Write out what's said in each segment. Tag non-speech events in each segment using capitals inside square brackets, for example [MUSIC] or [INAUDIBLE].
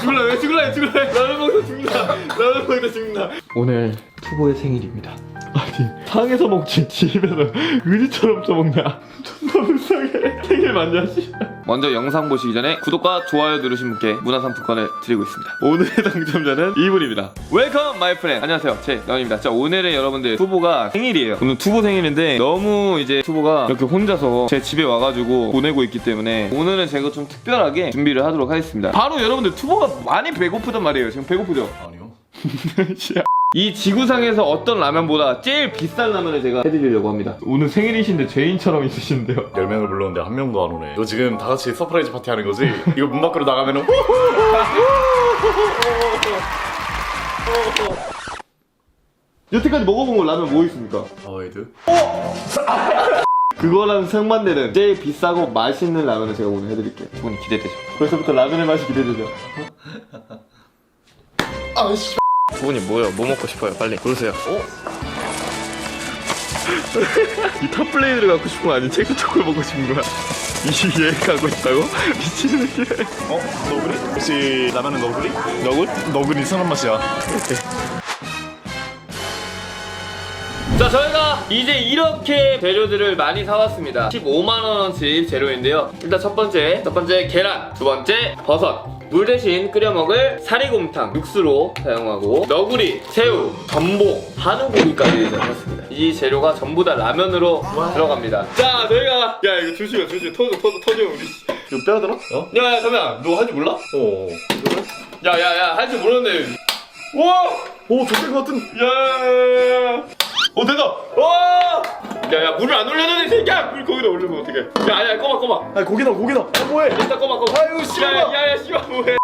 죽을래? 왜 죽을래? 죽을래? 라면 먹다 죽는다. 라면 먹다 죽는다. 오늘 투보의 생일입니다. 아니 상에서 먹지 집에서. 의리처럼 써먹냐? 존나 불쌍해. 생일 맞냐 씨 먼저 영상 보시기 전에 구독과 좋아요 누르신 분께 문화상품권을 드리고 있습니다. 오늘의 당첨자는 이분입니다. 웰컴 마이 프렌드 안녕하세요. 제 나원입니다. 자 오늘은 여러분들 투보가 생일이에요. 오늘 투보 생일인데 너무 이제 투보가 이렇게 혼자서 제 집에 와가지고 보내고 있기 때문에 오늘은 제가 좀 특별하게 준비를 하도록 하겠습니다. 바로 여러분들 투보가 많이 배고프단 말이에요. 지금 배고프죠? 아니요. [LAUGHS] 이 지구상에서 어떤 라면보다 제일 비싼 라면을 제가 해드리려고 합니다. 오늘 생일이신데 죄인처럼 있으신데요. 10명을 불렀는데 한 명도 안 오네. 이거 지금 다 같이 서프라이즈 파티 하는 거지? [LAUGHS] 이거 문 밖으로 나가면은 [LAUGHS] 여태까지 먹어본 거 라면 뭐 있습니까? 하와이드? 그거랑 상반되는 제일 비싸고 맛있는 라면을 제가 오늘 해드릴게요. 두 분이 기대되죠? 벌써부터 라면의 맛이 기대되죠? 아씨. 두 분이 뭐예요? 뭐 먹고 싶어요? 빨리 고르세요. [LAUGHS] 이 탑플레이드를 갖고 싶은 거 아니 체크 초콜 먹고 싶은 거야? 이얘 갖고 싶다고? [LAUGHS] 미치는 게. 어? 너구리? 혹시 라면은 너구리? 너굴? 너구리 선한 맛이야. 자 저희가 이제 이렇게 재료들을 많이 사왔습니다 15만원어치 재료인데요 일단 첫 번째 첫 번째 계란 두 번째 버섯 물 대신 끓여 먹을 사리곰탕 육수로 사용하고 너구리, 새우, 전복, 한우고기까지 샀습니다 이 재료가 전부 다 라면으로 들어갑니다 자 저희가 야 이거 조심해 조심해 터져 터져 터져 우리 이거 빼야 되나? 어? 야 야 잠깐만 너 할 줄 몰라? 어. 야야야 할 줄 모르는데 우와 오, 저된 것 같은. 야야야야 어 됐다 와 야야 물을 안 올려놓는 새끼야 물 거기다 올리면 어떡해 야야 꺼봐 꺼봐 아, 고기다, 고기다. 아, 뭐해? 일단 꺼봐 꺼봐 아유, 씨발. 야야야 씨발 뭐해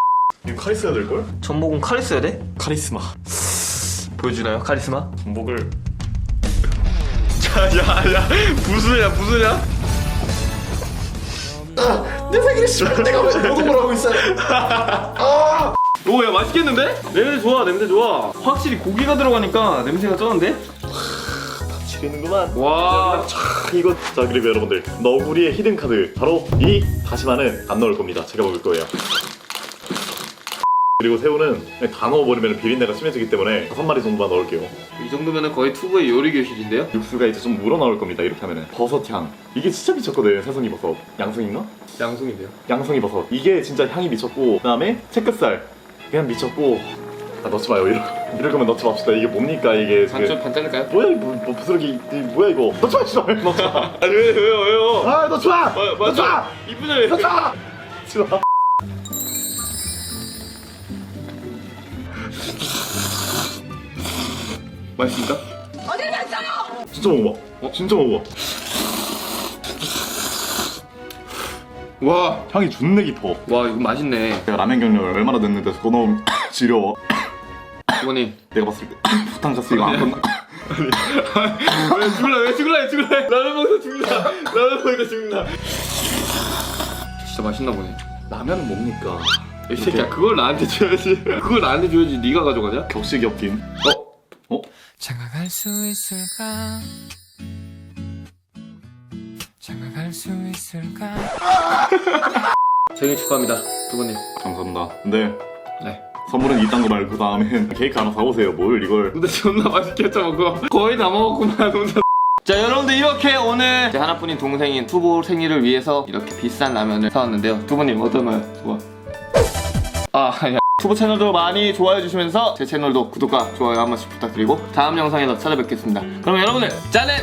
이거 카리스가 될걸? 전복은 카리 써야 돼? 카리스마. 보여주나요 카리스마? 전복을. [LAUGHS] 야야야 무슨이야 무슨이야 내 생일에 씨발 내가 왜걸 하고 있어? 오야 맛있겠는데? 냄새 좋아 냄새 좋아 확실히 고기가 들어가니까 냄새가 쩌는데? 지르는구만. 와 자, 이거 자 그리고 여러분들 너구리의 히든 카드 바로 이 다시마는 안 넣을 겁니다. 제가 먹을 거예요. 그리고 새우는 그냥 다 넣어버리면 비린내가 심해지기 때문에 다섯 마리 정도만 넣을게요. 이 정도면은 거의 투브의 요리 교실인데요? 육수가 이제 좀 물어 나올 겁니다. 이렇게 하면은 버섯 향 이게 진짜 미쳤거든. 새송이 버섯 양송인가? 양송인데요 양송이 버섯 이게 진짜 향이 미쳤고 그다음에 채끝살 그냥 미쳤고 아 넣지 마요 이럴, 이럴 거면 넣지 맙시다. 이게 뭡니까 이게 반쪽 반 자를까요? 뭐야 이거 뭐, 뭐 부스러기 이 뭐야 이거 넣지 마 씨발 넣지 마. [LAUGHS] 아니 왜 왜요 왜요 아 넣지 마. 마, 넣지 마. 맞아 이분을 넣지 마. 넣지 마. 맛있습니까? 진짜 먹어봐. 어? 진짜 먹어봐. 와, 향이 존내 깊어. 와 이거 맛있네. 내가 라면 경력을 얼마나 됐는데 그거 넣으면 [COUGHS] 지려워. 부모님. 내가 봤을 때 [LAUGHS] 부탄 가스 이거 안 건나. 왜 죽을래? 왜 죽을래? 왜 죽을래? 라면 먹다 죽는다. 라면 먹다 죽는다. 진짜 맛있나 보네. 라면은 뭡니까? 이 새끼야 그걸 나한테 줘야지. 그걸 나한테 줘야지. 네가 가져가냐? 격식 엽긴. 어? 어? 장가갈 수 있을까? 장가갈 수 있을까? [LAUGHS] 생일 축하합니다, 부모님. 감사합니다. 근데 네. 선물은 이딴 거 말고 다음엔 [LAUGHS] 케이크 하나 사오세요. 뭘 이걸? 근데 존나 맛있게 했죠 먹어. 거의 다 먹었구만 혼자. 자 여러분들 이렇게 오늘 제 하나뿐인 동생인 투보 생일을 위해서 이렇게 비싼 라면을 사왔는데요. 투보님 어떠나요? 좋아. 아 아니야. 투보 채널도 많이 좋아해 주시면서 제 채널도 구독과 좋아요 한 번씩 부탁드리고 다음 영상에서 찾아뵙겠습니다. 그럼 여러분들 짜는